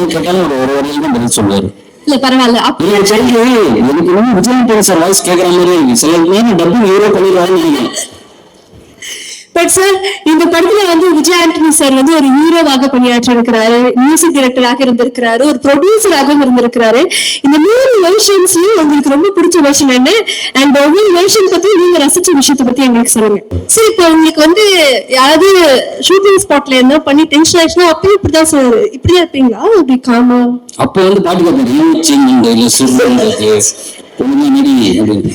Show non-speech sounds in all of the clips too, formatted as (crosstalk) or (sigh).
என்ன கேட்டாலும் ஒரு ஒரு வரையில தான் பதில் சொல்லுவாரு. இல்ல பரவாயில்ல. இல்ல சரி எனக்கு வந்து விஜய் சார் வாய்ஸ் கேட்கற மாதிரி இருக்கு. சில நேரம் டப்பிங் ஹீரோ பண்ணிடுவாருன்னு நினைக்கிறேன். பட் சார் இந்த படத்துல வந்து விஜய் ஆண்டனி சார் வந்து ஒரு ஹீரோவாக பணியாற்றி இருக்கிறாரு மியூசிக் டைரக்டராக இருந்திருக்கிறாரு ஒரு ப்ரொடியூசராகவும் இருந்திருக்கிறாரு. இந்த மூணு வெர்ஷன்ஸ்லயும் உங்களுக்கு ரொம்ப பிடிச்ச வெர்ஷன் என்ன? அண்ட் ஒவ்வொரு வெர்ஷன் பத்தி நீங்க ரசிச்ச விஷயத்தை பத்தி எங்களுக்கு சொல்லுங்க. சரி இப்போ உங்களுக்கு வந்து யாராவது ஷூட்டிங் ஸ்பாட்ல இருந்தா பண்ணி டென்ஷன் ஆயிடுச்சுன்னா அப்பயும் இப்படிதான் சார் இப்படிதான் இருப்பீங்களா? அப்படி காமா அப்போ வந்து பாட்டு கேட்பேன் (laughs) நடி அப்படின்னு.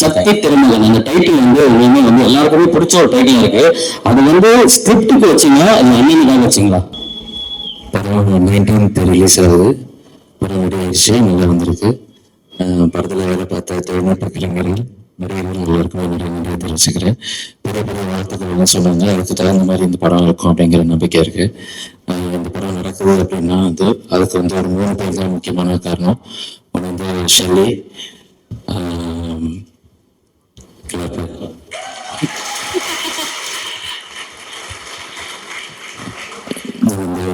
சக்தி திருமகன் அந்த டைட்டில் வந்து உண்மையுமே வந்து எல்லாருக்குமே பிடிச்ச ஒரு டைட்டில் இருக்கு. அது வந்து ஸ்கிரிப்டுக்கு வச்சீங்களா? இல்ல அண்ணனுக்காக வச்சீங்களா? படம் நைன்டீன்த் ரிலீஸ் ஆகுது. படம் ரெடி ஆயிடுச்சு நல்லா வந்திருக்கு. படத்துல வேலை பார்த்த தொழில்நுட்ப கலைஞர்கள் நிறைய பேர் எல்லாருக்குமே நிறைய நிறைய தெரிவிச்சுக்கிறேன் பெரிய பெரிய வார்த்தைகள் எல்லாம் சொன்னாங்க அதுக்கு தகுந்த மாதிரி இந்த படம் இருக்கும் அப்படிங்கிற நம்பிக்கை இருக்கு. இந்த படம் நடக்குது அப்படின்னா வந்து அதுக்கு வந்து ஒரு மூணு பேர் தான் முக்கியமான காரணம். சொல்லி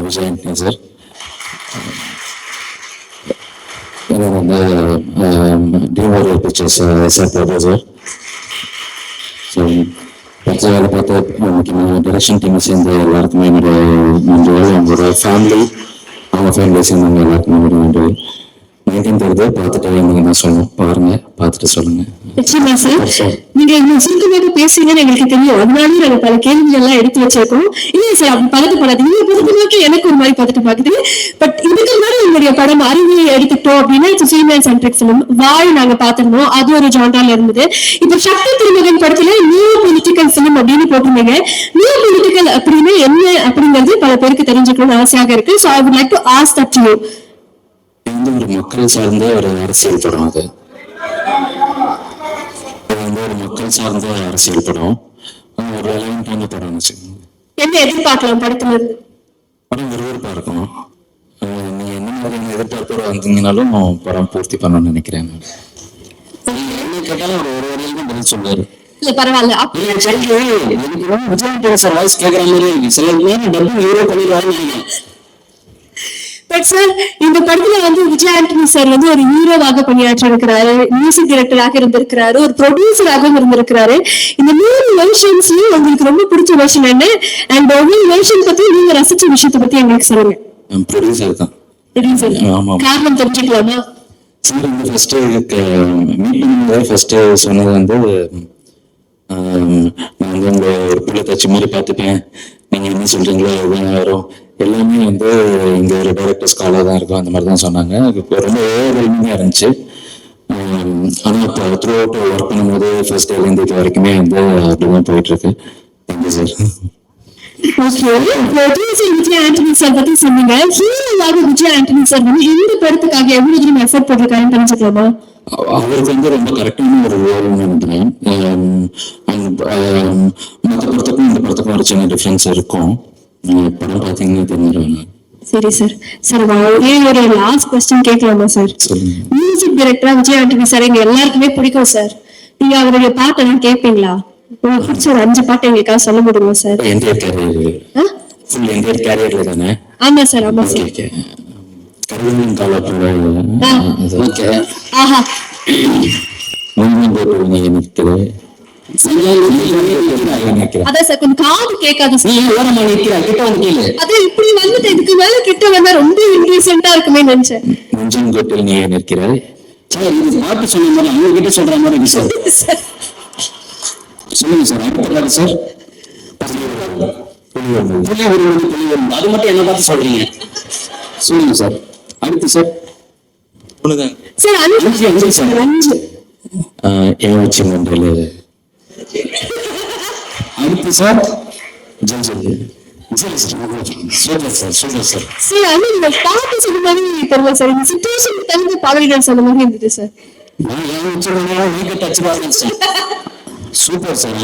விஜயன் சார் வந்து பிக்சர்ஸ் சார் ஸோ பச்சை வேலை பார்த்து முக்கியமாக டைரக்ஷன் டீமை சேர்ந்த எல்லாருக்குமே என்னுடைய நன்றி அவங்களோட ஃபேமிலி அவங்க ஃபேமிலியை சேர்ந்தவங்க எல்லாருக்குமே நன்றி நைன்டீன் பார்த்துட்டு சொல்லணும் பாருங்க பார்த்துட்டு சொல்லுங்க. நிச்சயமா சார் நீங்க இவ்வளவு சுருக்கமாக பேசுறீங்கன்னு எங்களுக்கு தெரியும். அதனாலே நாங்க பல கேள்விகள் எல்லாம் எடுத்து வச்சிருக்கோம். இல்ல சார் அப்படி நீங்க பதட்டமாக்கி எனக்கு ஒரு மாதிரி பதட்டம் பாக்குது பட் இதுக்கு முன்னாடி உங்களுடைய படம் அறிவியை எடுத்துட்டோம் அப்படின்னா இட்ஸ் ஃபீமேல் சென்ட்ரிக் ஃபிலிம் வாய் நாங்க பாத்திருந்தோம் அது ஒரு ஜான்ரால இருந்தது. இப்ப சக்தி திருமகன் படத்துல நியூ பொலிட்டிக்கல் ஃபிலிம் அப்படின்னு போட்டிருந்தீங்க. நியூ பொலிட்டிக்கல் அப்படின்னு என்ன அப்படிங்கிறது பல பேருக்கு தெரிஞ்சுக்கணும்னு ஆசையாக இருக்கு. So I would like to ask that you வந்து ஒரு மக்கள் சார்ந்த ஒரு அரசியல் படம் அது. வந்து ஒரு மக்கள் சார்ந்த அரசியல் படம். ஒரு ரெலவெண்டான வச்சுக்கோங்க என்ன எதிர்பார்க்கலாம் படத்துல படம் விறுவிறுப்பா இருக்கும் அஹ் நீங்க என்ன மாதிரியான எதிர்பார்ப்போட வந்தீங்கனாலும் படம் பூர்த்தி பண்ணணும்னு நினைக்கிறேன் நான். என்ன கேட்டாலும் ஒரு ஒரு வரையில தான் பதில் சொல்லுவாரு இல்ல பரவாயில்ல. விஜய் சார் வாய்ஸ் கேட்கற மாதிரி இருக்கு. சில நேரம் டப்பிங் ஹீரோ பண்ணிடுவாருன்னு நினைக்கிறேன். பட் சார் இந்த படத்துல வந்து விஜய் ஆண்டனி சார் வந்து ஒரு ஹீரோவாக பணியாற்றி இருக்கிறாரு மியூசிக் டைரக்டராக இருந்திருக்கிறாரு ஒரு ப்ரொடியூசராகவும் இருந்திருக்கிறாரு. இந்த மூணு வெர்ஷன்ஸ்லயும் உங்களுக்கு ரொம்ப பிடிச்ச வெர்ஷன் என்ன? அண்ட் ஒவ்வொரு வெர்ஷன் பத்தி நீங்க ரசிச்ச விஷயத்தை பத்தி எங்களுக்கு சொல்லுங்க. ப்ரொடியூசர் தான். காரணம் தெரிஞ்சுக்கலாமா? சார் வந்து ஃபர்ஸ்ட் மீட் பண்ணும்போது ஃபர்ஸ்ட் சொன்னது வந்து நான் வந்து உங்களை ஒரு பிள்ளை தச்சு மாதிரி பார்த்துப்பேன் நீங்க என்ன சொல்றீங்களோ அதுதான் வரும் எல்லாமே வந்து இங்க ஒரு டைரக்டர்ஸ் காலாக தான் இருக்கும் அந்த மாதிரி தான் சொன்னாங்க. ரொம்ப ஓவர்வெல்மிங்காக இருந்துச்சு. ஆஹ், ஆனா இப்போ த்ரூ அவுட் ஒர்க் பண்ணும்போது ஃபர்ஸ்ட் டேலேருந்து இது வரைக்குமே வந்து அப்படிதான் போயிட்டு இருக்கு. Thank you sir okay Vijay Antony sir பத்தி சொன்னீங்க. ஹீரோவாக விஜய் ஆண்டனி சார் வந்து இந்த படத்துக்காக எவ்வளவு தூரம் எஃபர்ட் போட்டிருக்காருன்னு தெரிஞ்சுக்கலாமா? அவ- அவருக்கு வந்து ரொம்ப கரெக்டான ஒரு ரோல்னு நினைக்கிறேன். மத்த படத்துக்கும் இந்த படத்துக்கும் ஒரு சின்ன டிஃப்ரென்ஸ் இருக்கும். படம் பார்த்தீங்கன்னா தெரிஞ்சிருவாங்க. சரி சார் சார் ஒரே ஒரு லாஸ்ட் கொஸ்டின் கேட்கலாமா சார் மியூசிக் டைரக்டரா விஜய் ஆண்டனி சார் எங்க எல்லாருக்குமே பிடிக்கும் சார் நீங்க அவருடைய பாட்டெல்லாம் கேட்பீங்களா உங்களுக்கு பிடிச்ச ஒரு அஞ்சு பாட்டு எங்களுக்காக சொல்ல முடியுமா சார் ஆமா சார் ஆமா சார் கருவின் நெஞ்சம் கொட்டில் நீ நிற்கிறாய். சார் இது பாட்டு சொன்ன மாதிரி அவங்க கிட்ட சொல்ற மாதிரி (laughs) சார். சொல்லுங்க சார். அடுத்த சார். புலி வருவது அது மட்டும் என்ன பார்த்து சொல்றீங்க? சொல்லுங்க சார். அடுத்து சார். சார் அஞ்சு அஞ்சு, சார். அஞ்சு அடுத்து சார் ஜென் சொல்லு சூப்பர் சார்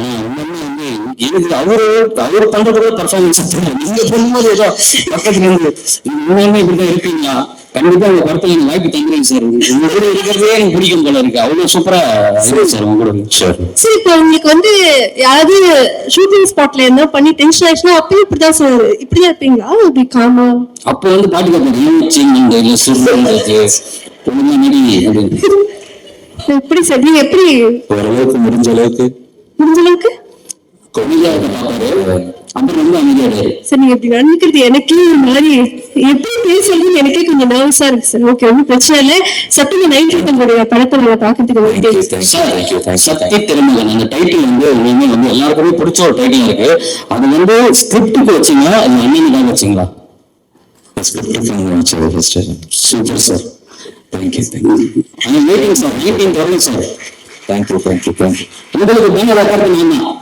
எனக்கு அவரு அவரு பண்றதோட பர்ஃபார்மன்ஸ் தெரியல நீங்க பண்ணும்போது ஏதோ பக்கத்துல இருந்து உண்மையுமே இப்படிதான் இருப்பீங்களா கண்டிப்பா உங்க படத்துல எனக்கு வாய்ப்பு தந்துருங்க சார். உங்க கூட இருக்கிறதே எனக்கு பிடிக்கும் போல இருக்கு. அவ்வளவு சூப்பரா இருக்கு சார். உங்க கூட சரி. இப்போ உங்களுக்கு வந்து யாராவது ஷூட்டிங் ஸ்பாட்ல என்ன பண்ணி டென்ஷன் ஆயிடுச்சுன்னா அப்பயும் இப்படிதான் சார் இப்படிதான் இருப்பீங்களா? இப்படி காமா அப்ப வந்து பாட்டு கேட்பேன். சின்ன இல்ல சுருந்தது ஒழுங்கா நடி அப்படின்னு எப்படி சார் நீங்க எப்படி? ஓரளவுக்கு முடிஞ்ச அளவுக்கு. முடிஞ்ச அளவுக்கு? பாப்பாரு அப்புறம் ரொம்ப அமைதியாடு சார் நீங்க இப்படி நடந்துக்கிறது எனக்கே ஒரு மாதிரி எப்படி பேசுறதுன்னு எனக்கே கொஞ்சம் நர்வஸா இருக்கு சார். ஓகே ஒன்றும் பிரச்சனை இல்லை. செப்டம்பர் நைன்டீன் உங்களுடைய படத்தை தேங்க்யூ தேங்க்யூ சக்தி திருமகன் அந்த டைட்டில் வந்து உண்மையுமே வந்து எல்லாருக்குமே பிடிச்ச ஒரு டைட்டில் இருக்கு. அது வந்து ஸ்கிரிப்டுக்கு வச்சீங்களா? அது வச்சீங்களா? பண்ணி வச்சது first super sir thank you thank you waiting sir waiting sir thank you thank you thank you உங்களுக்கு பேனர் ரெக்கார்ட் நான் தான்